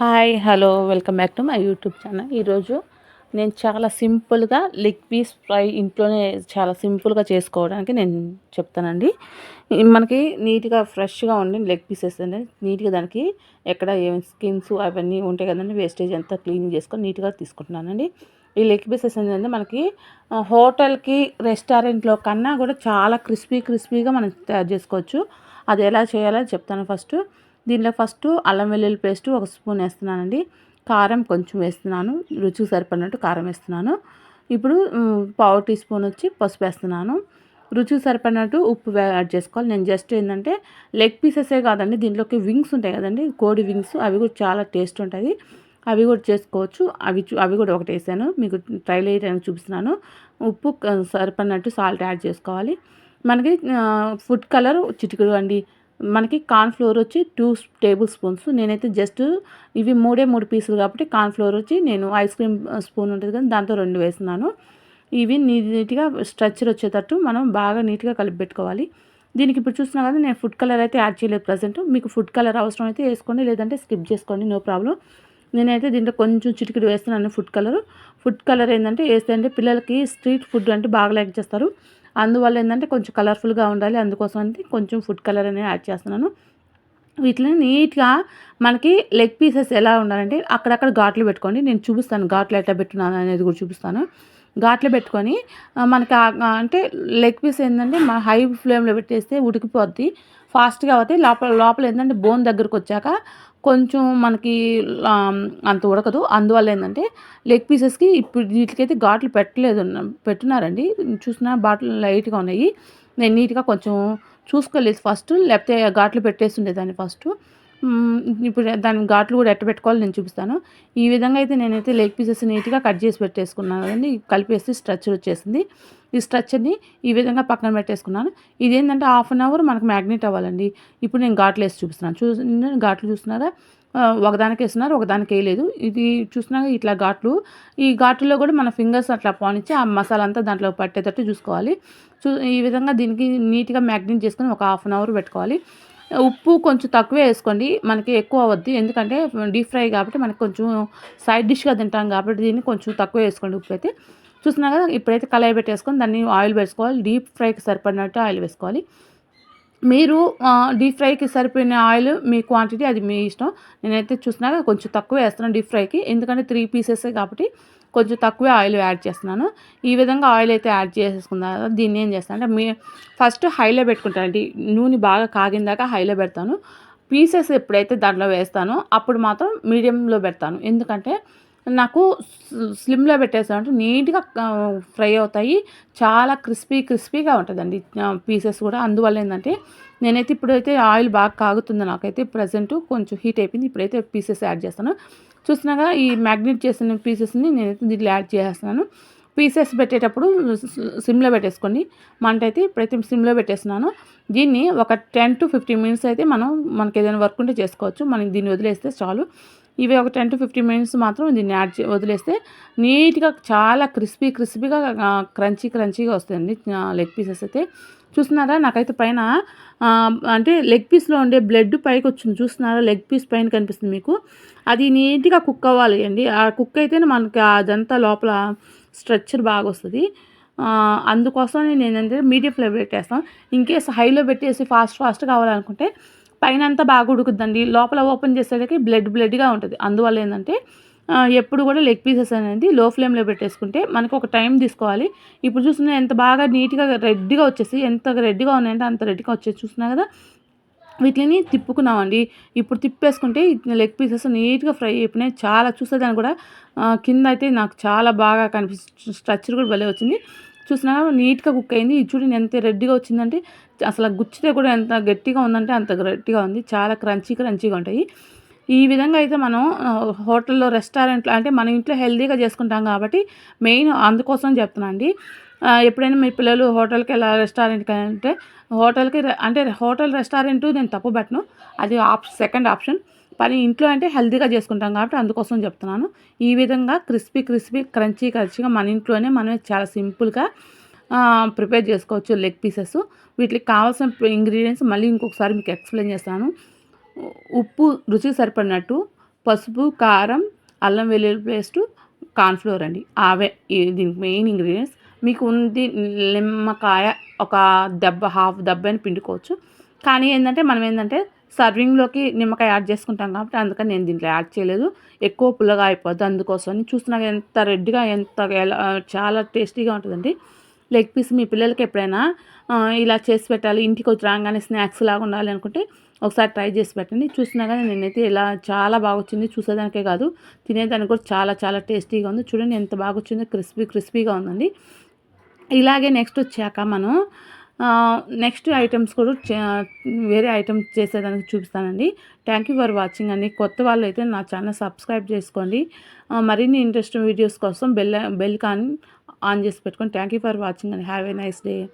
Hi hello welcome back to my YouTube channel. ఈరోజు నేను చాలా సింపుల్గా లెగ్ పీస్ ఫ్రై ఇంట్లోనే చాలా సింపుల్గా చేసుకోవడానికి నేను చెప్తానండి. మనకి నీట్గా ఫ్రెష్గా ఉండి లెగ్ పీసెస్ అండి. నీట్గా దానికి ఎక్కడ ఏమి స్కిన్స్ అవన్నీ ఉంటాయి కదండి వేస్టేజ్ అంతా క్లీన్ చేసుకొని నీట్గా తీసుకుంటున్నానండి. ఈ లెగ్ పీసెస్ ఏంటంటే మనకి హోటల్కి రెస్టారెంట్లో కన్నా కూడా చాలా క్రిస్పీ క్రిస్పీగా మనం తయారు చేసుకోవచ్చు. అది ఎలా చేయాలో చెప్తాను ఫస్ట్. దీనిలో ఫస్ట్ అల్లం వెల్లుల్లి పేస్ట్ ఒక స్పూన్ వేస్తున్నానండి. కారం కొంచెం వేస్తున్నాను. రుచికి సరిపడినట్టు కారం వేస్తున్నాను. ఇప్పుడు పావు టీ స్పూన్ వచ్చి పసుపు వేస్తున్నాను. రుచికి సరిపడినట్టు ఉప్పు యాడ్ చేసుకోవాలి. నేను జస్ట్ ఏంటంటే లెగ్ పీసెసే కాదండి. దీంట్లోకి వింగ్స్ ఉంటాయి కదండి. కోడి వింగ్స్ అవి కూడా చాలా టేస్ట్ ఉంటుంది అవి కూడా చేసుకోవచ్చు. అవి అవి కూడా ఒకటి వేసాను. మీకు ట్రైల్ వేయడానికి చూపిస్తున్నాను. ఉప్పు సరిపడినట్టు సాల్ట్ యాడ్ చేసుకోవాలి. మనకి ఫుడ్ కలర్ చిటికడు అండి. మనకి కార్న్ఫ్లోర్ వచ్చి టూ టేబుల్ స్పూన్స్. నేనైతే జస్ట్ ఇవి మూడే మూడు పీసులు కాబట్టి కార్న్ఫ్లోర్ వచ్చి నేను ఐస్ క్రీమ్ స్పూన్ ఉంటుంది కదా దాంతో రెండు వేస్తున్నాను. ఇవి నీట్గా స్ట్రక్చర్ వచ్చేటట్టు మనం బాగా నీట్గా కలిపి పెట్టుకోవాలి. దీనికి ఇప్పుడు చూస్తున్నా కదా నేను ఫుడ్ కలర్ అయితే యాడ్ చేయలేదు ప్రజెంట్. మీకు ఫుడ్ కలర్ అవసరం అయితే వేసుకోండి లేదంటే స్కిప్ చేసుకోండి నో ప్రాబ్లం. నేనైతే దీంట్లో కొంచెం చిటికిడి వేస్తున్నాను ఫుడ్ కలర్. ఫుడ్ కలర్ ఏంటంటే వేస్తే అంటే పిల్లలకి స్ట్రీట్ ఫుడ్ అంటే బాగా లైక్ చేస్తారు. అందువల్ల ఏంటంటే కొంచెం కలర్ఫుల్గా ఉండాలి. అందుకోసం అంటే కొంచెం ఫుడ్ కలర్ అనేది యాడ్ చేస్తున్నాను. వీటిని నీట్గా మనకి లెగ్ పీసెస్ ఎలా ఉండాలంటే అక్కడక్కడ ఘాట్లు పెట్టుకోండి. నేను చూపిస్తాను ఘాట్లు ఎట్లా పెట్టున్నాను అనేది కూడా చూపిస్తాను. ఘాట్లు పెట్టుకొని మనకి అంటే లెగ్ పీస్ ఏంటంటే మన హై ఫ్లేమ్లో పెట్టేస్తే ఉడికిపోద్ది. ఫాస్ట్గా అవుతాయి. లోపల లోపల ఏంటంటే బోన్ దగ్గరకు వచ్చాక కొంచెం మనకి అంత ఉడకదు. అందువల్ల ఏంటంటే లెగ్ పీసెస్కి ఇప్పుడు వీటికైతే ఘాట్లు పెట్టలేదు పెట్టున్నారండి చూసిన బాటిల్ లైట్గా ఉన్నాయి. నేను నీట్గా కొంచెం చూసుకోలేదు ఫస్ట్ లేకపోతే ఘాట్లు పెట్టేస్తుండేదాన్ని ఫస్ట్ ఇప్పుడు దాని ఘాట్లు కూడా ఎట్ట పెట్టుకోవాలి నేను చూపిస్తాను. ఈ విధంగా అయితే నేనైతే లెగ్ పీసెస్ నీట్గా కట్ చేసి పెట్టేసుకున్నాను కదండి. కలిపేసి స్ట్రక్చర్ వచ్చేసింది. ఈ స్ట్రక్చర్ని ఈ విధంగా పక్కన పెట్టేసుకున్నాను. ఇదేంటంటే హాఫ్ అన్ అవర్ మనకు మ్యాగ్నెట్ అవ్వాలండి. ఇప్పుడు నేను ఘాట్లు వేసి చూపిస్తున్నాను. చూ ఘాట్లు చూస్తున్నారా? ఒకదానికి వేస్తున్నారు ఒకదానికి వేయలేదు. ఇది చూసినాక ఇట్లా ఘాట్లు. ఈ ఘాట్లో కూడా మన ఫింగర్స్ అట్లా పానిచ్చి ఆ మసాలా అంతా దాంట్లో పట్టేటట్టు చూసుకోవాలి. చూ ఈ విధంగా దీనికి నీట్గా మ్యాగ్నెట్ చేసుకుని ఒక హాఫ్ అన్ అవర్ పెట్టుకోవాలి. ఉప్పు కొంచెం తక్కువే వేసుకోండి. మనకి ఎక్కువ అవద్దు ఎందుకంటే డీప్ ఫ్రై కాబట్టి మనకి కొంచెం సైడ్ డిష్గా తింటాం కాబట్టి దీన్ని కొంచెం తక్కువ వేసుకోండి ఉప్పు అయితే చూసినా కదా ఇప్పుడైతే కళాయి పెట్టేసుకొని దాన్ని ఆయిల్ వేసుకోవాలి డీప్ ఫ్రైకి సరిపడినట్టు ఆయిల్ వేసుకోవాలి. మీరు డీప్ ఫ్రైకి సరిపోయిన ఆయిల్ మీ క్వాంటిటీ అది మీ ఇష్టం. నేనైతే చూసినాక కొంచెం తక్కువ వేస్తున్నాను డీప్ ఫ్రైకి ఎందుకంటే త్రీ పీసెస్ కాబట్టి కొంచెం తక్కువే ఆయిల్ యాడ్ చేస్తున్నాను. ఈ విధంగా ఆయిల్ అయితే యాడ్ చేసేసుకున్నా దీన్ని ఏం చేస్తాను అంటే మీ ఫస్ట్ హైలో పెట్టుకుంటానండి నూనె బాగా కాగిందాక హైలో పెడతాను. పీసెస్ ఎప్పుడైతే దాంట్లో వేస్తానో అప్పుడు మాత్రం మీడియంలో పెడతాను. ఎందుకంటే నాకు స్లిమ్లో పెట్టేసామంటే నీట్గా ఫ్రై అవుతాయి. చాలా క్రిస్పీ క్రిస్పీగా ఉంటుందండి. పీసెస్ కూడా. అందువల్ల ఏంటంటే నేనైతే ఇప్పుడైతే ఆయిల్ బాగా కాగుతుంది నాకైతే. ప్రజెంట్ కొంచెం హీట్ అయిపోయింది. ఇప్పుడైతే పీసెస్ యాడ్ చేస్తాను. చూసినాగా ఈ మ్యాగ్నెట్ చేసిన పీసెస్ని నేనైతే దీంట్లో యాడ్ చేస్తున్నాను పీసెస్ పెట్టేటప్పుడు సిమ్లో పెట్టేసుకోండి. మంట అయితే ప్రతి సిమ్లో పెట్టేస్తున్నాను. దీన్ని ఒక టెన్ టు ఫిఫ్టీన్ మినిట్స్ అయితే మనం మనకి ఏదైనా వర్క్ ఉంటే చేసుకోవచ్చు. మనం దీన్ని వదిలేస్తే చాలు. ఇవి ఒక టెన్ టు ఫిఫ్టీన్ మినిట్స్ మాత్రం దీన్ని యాడ్ వదిలేస్తే నీట్గా చాలా క్రిస్పీ క్రిస్పీగా క్రంచీ క్రంచీగా వస్తాయండి లెగ్ పీసెస్ అయితే. చూస్తున్నారా? నాకైతే పైన అంటే లెగ్ పీస్లో ఉండే బ్లడ్ పైకి వచ్చింది. చూస్తున్నారా? లెగ్ పీస్ పైన కనిపిస్తుంది మీకు. అది నీట్గా కుక్ అవ్వాలి అండి. ఆ కుక్ అయితేనే మనకి అదంతా లోపల స్ట్రక్చర్ బాగా వస్తుంది. అందుకోసం నేను ఏంటంటే మీడియం ఫ్లేమ్ పెట్టేస్తాను ఇన్కేస్ హైలో పెట్టేసి ఫాస్ట్ ఫాస్ట్ కావాలనుకుంటే పైన అంతా బాగా ఉడుకుద్దండి. లోపల ఓపెన్ చేసేటకి బ్లడ్ బ్లడ్గా ఉంటుంది. అందువల్ల ఏంటంటే ఎప్పుడు కూడా లెగ్ పీసెస్ అనేది లో ఫ్లేమ్లో పెట్టేసుకుంటే మనకు ఒక టైం తీసుకోవాలి. ఇప్పుడు చూస్తున్నా ఎంత బాగా నీట్గా రెడ్గా వచ్చేసి ఎంత రెడ్గా ఉన్నాయంటే అంత రెడ్గా వచ్చేసి చూస్తున్నా కదా వీటిని తిప్పుకున్నామండి. ఇప్పుడు తిప్పేసుకుంటే లెగ్ పీసెస్ నీట్గా ఫ్రై అయిపోయినాయి. చాలా చూసేదాన్ని కూడా కింద అయితే నాకు చాలా బాగా కనిపిస్తుంది. స్ట్రక్చర్ కూడా భలే వచ్చింది. చూసినా నీట్గా కుక్ అయింది. ఇది చూడండి ఎంత రెడ్డిగా వచ్చిందంటే అసలు గుచ్చితే కూడా ఎంత గట్టిగా ఉందంటే అంత గట్టిగా ఉంది. చాలా క్రంచీ క్రంచీగా ఉంటాయి. ఈ విధంగా అయితే మనం హోటల్లో రెస్టారెంట్లో అంటే మన ఇంట్లో హెల్తీగా చేసుకుంటాం కాబట్టి మెయిన్ అందుకోసం చెప్తున్నా అండి. ఎప్పుడైనా మీ పిల్లలు హోటల్కి వెళ్ళా రెస్టారెంట్కి అంటే హోటల్కి అంటే హోటల్ రెస్టారెంట్ నేను తప్పు పెట్టను. అది ఆప్ సెకండ్ ఆప్షన్. పని ఇంట్లో అంటే హెల్తీగా చేసుకుంటాం కాబట్టి అందుకోసం చెప్తున్నాను. ఈ విధంగా క్రిస్పీ క్రిస్పీ క్రంచీ క్రంచీగా మన ఇంట్లోనే మనమే చాలా సింపుల్గా ప్రిపేర్ చేసుకోవచ్చు లెగ్ పీసెస్. వీటికి కావాల్సిన ఇంగ్రీడియంట్స్ మళ్ళీ ఇంకొకసారి మీకు ఎక్స్ప్లెయిన్ చేస్తాను. ఉప్పు రుచికి సరిపడినట్టు పసుపు కారం అల్లం వెల్లుల్లి పేస్టు కార్న్ఫ్లోర్ అండి. అవే దీనికి మెయిన్ ఇంగ్రీడియంట్స్. మీకు ఉంది నిమ్మకాయ ఒక దెబ్బ హాఫ్ దెబ్బ అని పిండుకోవచ్చు. కానీ ఏంటంటే మనం ఏంటంటే సర్వింగ్లోకి నిమ్మకాయ యాడ్ చేసుకుంటాం కాబట్టి అందుకని నేను దీంట్లో యాడ్ చేయలేదు. ఎక్కువ పుల్లగా అయిపోద్ది అందుకోసం చూస్తున్నాక ఎంత రెడ్గా ఎంత ఎలా- చాలా టేస్టీగా ఉంటుందండి. లెగ్ పీస్ మీ పిల్లలకి ఎప్పుడైనా ఇలా చేసి పెట్టాలి ఇంటికి వచ్చి రాగానే స్నాక్స్ లాగా ఉండాలి అనుకుంటే ఒకసారి ట్రై చేసి పెట్టండి. చూసినా కానీ నేనైతే ఇలా చాలా బాగా వచ్చింది చూసేదానికే కాదు. తినేదానికి కూడా చాలా చాలా టేస్టీగా ఉంది. చూడండి ఎంత బాగా వచ్చిందో క్రిస్పీ క్రిస్పీగా ఉందండి. ఇలాగే నెక్స్ట్ వచ్చాక మనం నెక్స్ట్ ఐటమ్స్ కూడా చే- వేరే ఐటమ్స్ చేసేదానికి చూపిస్తానండి. థ్యాంక్ యూ ఫర్ వాచింగ్ అండి. కొత్త వాళ్ళు అయితే నా ఛానల్ సబ్స్క్రైబ్ చేసుకోండి. మరిన్ని ఇంట్రెస్టింగ్ వీడియోస్ కోసం బెల్ బెల్ కాన్ ఆన్ చేసి పెట్టుకోండి థ్యాంక్ యూ ఫర్ వాచింగ్ అండి. Have a nice day